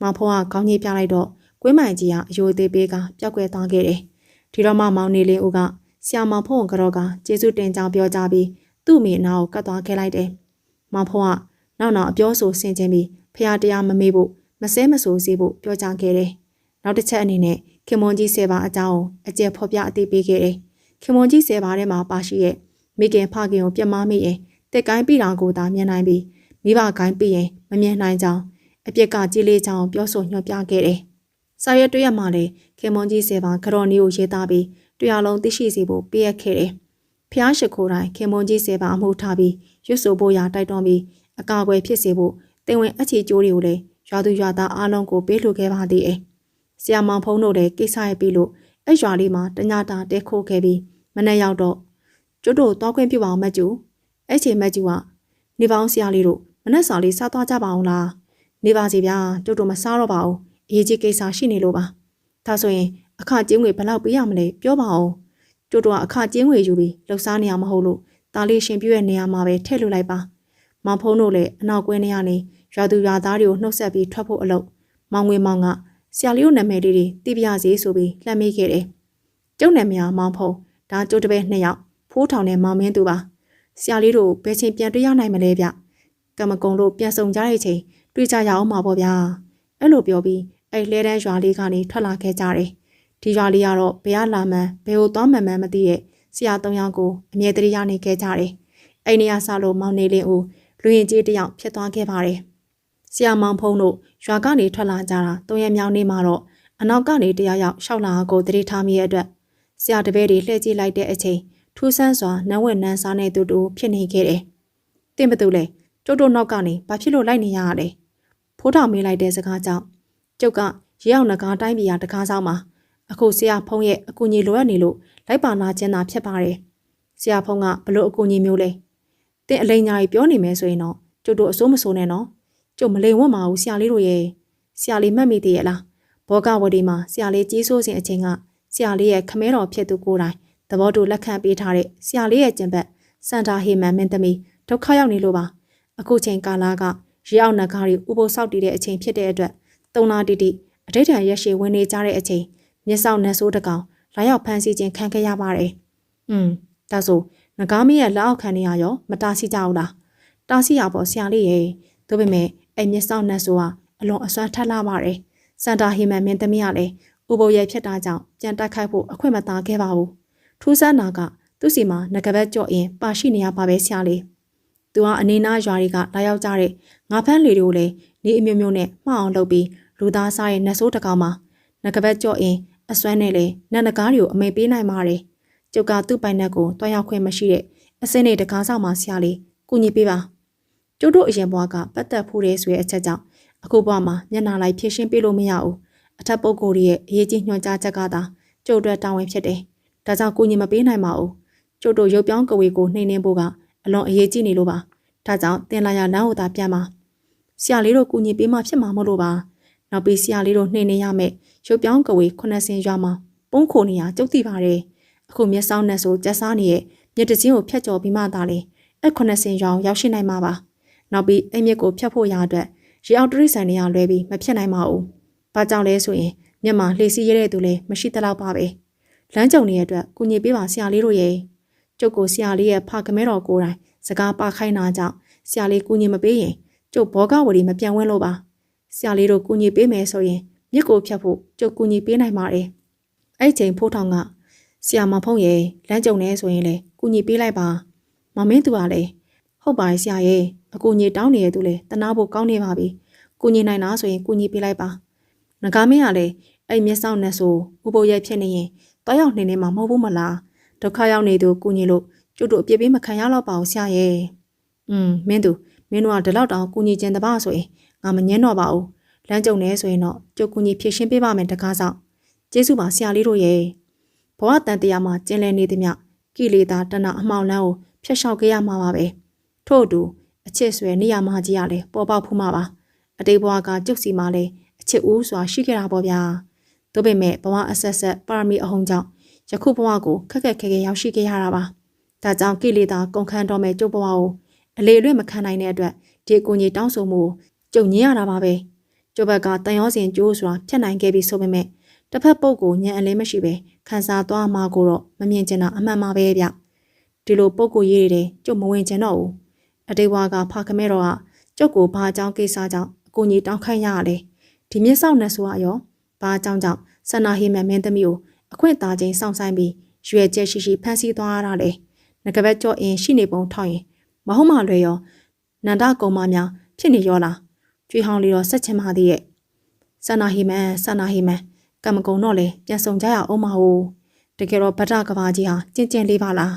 မောင်ဖုံးကခေါင်းကြီးပြလိုက်တော့ကွင်းမိုင်ကြီးကအယိုသေးပေးကပျောက်ကွယ်သွားခဲ့တယ်ဒီတော့မှမောင်နေလင်းဦးကဆရာမောင်ဖုံးကတော့ကကျေးဇူးတင်ကြောင်းပြောကြပြီးသူ့မိအနာကိုကတ်သွားခဲ့လိုက်တယ် မောင်ဖုံးကနောက်နောက်အပြောဆိုဆင်ခြင်ပြီးဖះတရားမမေ့ဖို့မစဲမဆိုစေဖို့ပြောကြားခဲ့တယ်နောက်တစ်ချက်အနေနဲ့ခင်မွန်ကြီးဆယ်ပါအကြောင်းကိုအကျယ်ဖော်ပြအသိပေးခဲ့တယ်ခင်မွန်ကြီးဆယ်ပါထဲမှာပါရှိရဲ့မိခင်ဖခင်ကိုပြတ်မမိရင်တက်ကိုင်းပြည်တော်ကိုသာမြင်နိုင်ပြီးမိဘကိုင်းပြီးရင်မမြင်နိုင်ကြောင်းအပြစ်ကကြီးလေးကြောင်းပြောဆိုညွှန်ပြခဲ့တယ်။စာရွက်တွေ့ရမှလည်းခင်မွန်ကြီးဆယ်ပါခရော်နီကိုရေးသားပြီးတရားလုံးသိရှိစေဖို့ပေးအပ်ခဲ့တယ်။ဖျားရှိခိုးတိုင်းခင်မွန်ကြီးဆယ်ပါအမှုထားပြီး ရွတ်ဆိုဖို့ရာတိုက်တွန်းပြီးအကာအကွယ်ဖြစ်စေဖို့တင်ဝင်အချီကျိုးတွေကိုလည်းရွာသူရွာသားအားလုံးကိုပေးလှူခဲ့ပါသေးတယ်။ဆရာမောင်ဖုံးတို့လည်းကိစ္စရဲ့ပြီးလို့အဲ့ရွာလေးမှာတညတာတဲခိုးခဲ့ပြီးမနေ့ရောက်တော့ကျွတ်တို့တောက်ခွင့်ပြပါအောင်မကျူအဲ့ချိန်မကျူကနေပေါင်းဆရာလေးတို့မနေ့စာလေးစားသွားကြပါအောင်လားနေပါစီဗျာကျွတ်တို့မစားတော့ပါဘူးအရေးကြီးကိစ္စရှိနေလို့ပါဒါဆိုရင်အခကျင်းငွေဘယ်လောက်ပေးရမလဲပြောပါအောင်ကျွတ်တို့ကအခကျင်းငွေယူပြီးလှုပ်ရှားနေရမဟုတ်လို့ တားလေးရှင်ပြည့်ရဲ့နေရာမှာပဲထည့်လို့လိုက်ပါမောင်ဖုံးတို့လည်းအနောက်ကွင်းထဲကနေရွာသူရွာသားတွေကိုနှုတ်ဆက်ပြီးထွက်ဖို့အလုပ်မောင်ငွေမောင်ကဆရာလေးတို့နာမည်လေးတွေသိပြရစီဆိုပြီးလှမ်းမိခဲ့တယ်ကျုပ်နာမည်ကမောင်ဖုံးဒါကျုပ်တပည့်နှစ်ယောက်ဖိုးထောင်နဲ့မောင်မင်းသူပါဆရာလေးတို့ဘယ်ချိန်ပြန်တွေ့ရနိုင်မလဲဗျကမကုံတို့ပြန်ဆောင်ကြတဲ့ချိန်တွေ့ကြရအောင်ပါပေါ့ဗျာအဲ့လိုပြောပြီးအဲ့လဲတန်းရွာလေးကနေထွက်လာခဲ့ကြတယ်ဒီရွာလေးကတော့ဘယ်ကလာမှန်းဘယ်ကိုသွားမှန်းမှန်းမသိရဲ့ ဆရာသုံးယောက်ကိုအမြဲတရရနေခဲ့ကြတယ်အဲ့နေရာဆလို့မောင်နေလင်းဦးလူရင်ကြီးတယောက်ဖြစ်သွားခဲ့ပါတယ်ဆရာမောင်ဖုံးတို့ရွာကနေထွက်လာကြတာသုံးရက်မြောက်နေ့မှာတော့အနောက်ကနေတယောက်ယောက်ရှောက်လာကိုတတိထားမိရဲ့အတွက်ဆရာတပည့်တွေလှည့်ကြည့်လိုက်တဲ့အချိန်ထူးဆန်းစွာနန်းဝက်နန်းစားနေသူတို့ဖြစ်နေခဲ့တယ်။တင်ဘသူလဲကျုပ်တို့နောက်ကနေဘာဖြစ်လို့လိုက်နေရရလဲ။ဖိုးထောင်မေးလိုက်တဲ့စကားကြောင့်ကျုပ်ကရေအောင်ငကားတိုင်းပြည်ရာတကားဆောင်မှာ အခုဆရာဖုံးရဲ့အကူအညီလိုအပ်နေလို့လိုက်ပါလာခြင်းသာဖြစ်ပါတယ်။ဆရာဖုံးကဘလို့အကူအညီမျိုးလဲ။တင်အလိန်ညာကြီးပြောနေမယ်ဆိုရင်တော့ကျုပ်တို့အစိုးမစိုးနဲ့နော်။ကျုပ်မလိန်ဝတ်မှာဘူးဆရာလေးတို့ရဲ့ဆရာလေးမှတ်မိသေးရဲ့လား။ဘောကဝတီမှာဆရာလေးကြီးစိုးစဉ်အချိန်ကဆရာလေးရဲ့ခမဲတော်ဖြစ်သူကိုယ်တိုင်သဘောတူလက်ခံပေးထားတဲ့ဆရာလေးရဲ့ကျင်ဘက်စန်တာဟေမန်မင်းသမီးဒုက္ခရောက်နေလို့ပါအခုချိန်ကာလကရေအောင်နဂါရီဥပုသ်ဆောက်တည်တဲ့အချိန်ဖြစ်တဲ့အတွက်သုံးနာတီတီအဋိဌာန်ရက်ရှည်ဝင်နေကြတဲ့အချိန် မျက်စောက်နှဆိုးတကောင်လာရောက်ဖမ်းဆီးခြင်းခံခဲ့ရပါတယ်။อืมဒါဆိုငကားမင်းရဲ့လက်အောက်ခံနေရရောမတားဆီးကြဘူးလား။တားဆီးရပေါ့ဆရာလေးရဲ့ဒါပေမဲ့အဲ့မျက်စောက်နှဆိုးကအလွန်အစွမ်းထက်လာပါတယ်။စန်တာဟီမန်မင်းသမီးကလည်းဥပုသ်ရဲ့ဖြစ်တာကြောင့်ပြန်တိုက်ခိုက်ဖို့အခွင့်မသားခဲ့ပါဘူး။ထူးဆန်းနာကသူ့စီမှာငကဘက်ကြော့ရင်ပါရှိနေရပါပဲဆရာလေး။သူကအနေနာရွာတွေကလာရောက်ကြတဲ့ငါဖန်းလေတွေကိုလည်းနေအမျိုးမျိုးနဲ့မှားအောင်လုပ်ပြီးလူသားစားရဲ့နှဆိုးတကောင်မှာငကဘက်ကြော့ရင် အစွမ်းနဲ့လေနတ်နကားတွေကိုအမိပေးနိုင်ပါတယ်။ကျုပ်ကသူ့ပိုင်နက်ကိုတွားရောက်ခွင့်မရှိတဲ့အစင်းနဲ့တကားဆောင်မှာဆရာလေးကူညီပေးပါ။ကျုပ်တို့အရင်ဘွားကပတ်သက်ဖို့တဲ့ဆိုတဲ့အချက်ကြောင့်အခုဘွားမှာမျက်နာလိုက်ဖြည့်ရှင်းပေးလို့မရဘူး။အထက်ပုဂ္ဂိုလ်ရဲ့အရေးကြီးညွှန်ကြားချက်ကသာကျုပ်အတွက်တာဝန်ဖြစ်တယ်။ဒါကြောင့်ကူညီမပေးနိုင်ပါဘူး။ကျုပ်တို့ရုပ်ပြောင်းကဝေကိုနှိမ့်နှင်းဖို့ကအလွန်အရေးကြီးနေလို့ပါ။ဒါကြောင့်တင်လာရလမ်းကိုသာပြန်ပါ။ဆရာလေးတို့ကူညီပေးမှဖြစ်မှာမဟုတ်လို့ပါ။နောက်ပြီးဆရာလေးတို့နှိမ့်နေရမယ်။ ရုပ်ပြောင်းကဝေခုနှစ်ဆင်ရွာမှာပုံးခိုနေရကြုတ်တိပါတယ်။အခုမျက်စောင်းနဲ့ဆိုကြက်စားနေရဲ့မြစ်တချင်းကိုဖျက်ကျော်ပြီးမှသာလေအဲ့ခုနှစ်ဆင်ရွာရောက်ရှိနိုင်မှာပါ။နောက်ပြီးအဲ့မြစ်ကိုဖျက်ဖို့ရအတွက်ရေအောင်တရိษံနေရလွဲပြီးမဖြစ်နိုင်ပါဘူး။ဘာကြောင့်လဲဆိုရင်မျက်မှလှေစီရတဲ့သူလည်းမရှိတလောက်ပါပဲ။လမ်းကြုံနေတဲ့အတွက်ကုညီပေးပါဆရာလေးတို့ရဲ့ကျုပ်ကိုဆရာလေးရဲ့ဖကမဲတော်ကိုယ်တိုင်စကားပါခိုင်းတာကြောင့်ဆရာလေးကုညီမပေးရင်ကျုပ်ဘောကဝရီမပြန်ဝဲလို့ပါဆရာလေးတို့ကုညီပေးမယ်ဆိုရင် မြစ်ကိုဖြတ်ဖို့ကျုပ်ကုညီပေးနိုင်ပါတယ်အဲ့ချိန်ဖိုးထောင်ကဆရာမဖုံးရဲ့လမ်းကြုံနေဆိုရင်လေကုညီပေးလိုက်ပါမမင်းသူကလည်းဟုတ်ပါရဲ့ဆရာရဲ့အကူညီတောင်းနေတဲ့သူလေတနာဖို့ကောင်းနေပါပြီကုညီနိုင်တာဆိုရင်ကုညီပေးလိုက်ပါငကားမင်းကလည်းအဲ့မျက်စောက်နဲ့ဆိုဥပုပ်ရိုက်ဖြစ်နေရင်တောက်ရောက်နေနေမှာမဟုတ်ဘူးမလားဒုက္ခရောက်နေသူကုညီလို့ကျုပ်တို့အပြစ်ပေးမခံရတော့ပါဘူးဆရာရဲ့อืมမင်းသူမင်းတို့ကဒီလောက်တောင်ကုညီခြင်းတပါဆိုရင်ငါမငင်းတော့ပါဘူး လမ်းကြုံနေဆိုရင်တော့ကျုပ်ကုညီဖြည့်ရှင်းပေးပါမယ်တကားဆောင်ကျေးဇူးပါဆရာလေးတို့ရဲ့ဘဝတန်တရားမှာကျင်လည်နေသည်မြကိလေသာတဏအမှောင်လန်းကိုဖျက်လျှောက်ခဲ့ရမှာပါပဲထို့အတူအချစ်ဆွဲနေရမှာကြီးရလဲပေါ်ပေါက်ဖူးမှာပါအတိတ်ဘဝကကျုပ်စီမှလည်းအချစ်ဦးစွာရှိခဲ့တာပေါ့ဗျာ။ဒါပေမဲ့ဘဝအဆက်ဆက်ပါရမီအဟုန်ကြောင့်ယခုဘဝကိုခက်ခက်ခဲခဲရောက်ရှိခဲ့ရတာပါ။ဒါကြောင့်ကိလေသာကုန်ခန်းတော်မဲ့ကျုပ်ဘဝကိုအလေအလွတ်မခံနိုင်တဲ့အတွက်ဒီအကူကြီးတောင်းဆိုမှုကိုကြုံညင်ရတာပါပဲ။ ကျုပ်ဘက်ကတန်ရောစင်ကျိုးစွာဖြတ်နိုင်ခဲ့ပြီဆိုပေမဲ့တစ်ဖက်ပုတ်ကိုညံအလဲမရှိပဲခံစားသွားမှာကိုတော့မမြင်ချင်တာအမှန်ပါပဲဗျ။ဒီလိုပုတ်ကိုရေးတွေကျုပ်မဝင်ချင်တော့ဘူး။အတိတ်ဘဝကဖခင်မဲတော်ကကျုပ်ကိုဘာအကြောင်းကိစ္စကြောင့်အကူကြီးတောင်းခိုင်းရရလဲ။ဒီမျက်စောက်နဲ့ဆိုရရောဘာအကြောင်းကြောင့်ဆန္နာဟိမန်မင်းသမီးကိုအခွင့်အာချင်းစောင့်ဆိုင်ပြီးရွယ်ချက်ရှိရှိဖန်ဆီးသွားရတာလေငကဘက်ကြော့အင်းရှိနေပုံထောက်ရင်မဟုတ်မှလွယ်ရောနန္ဒကုံမများဖြစ်နေရောလား ကျွေးဟောင်းလေးတော့ဆက်ချင်ပါသေးရဲ့ဆန္နာဟိမန်ဆန္နာဟိမန်ကမ္မကုံတော့လေပြန်ဆောင်ကြရအောင်မဟုတ်တကယ်တော့ဗဒ္ဒကဘာကြီးဟာကျင့်ကျင့်လေးပါလား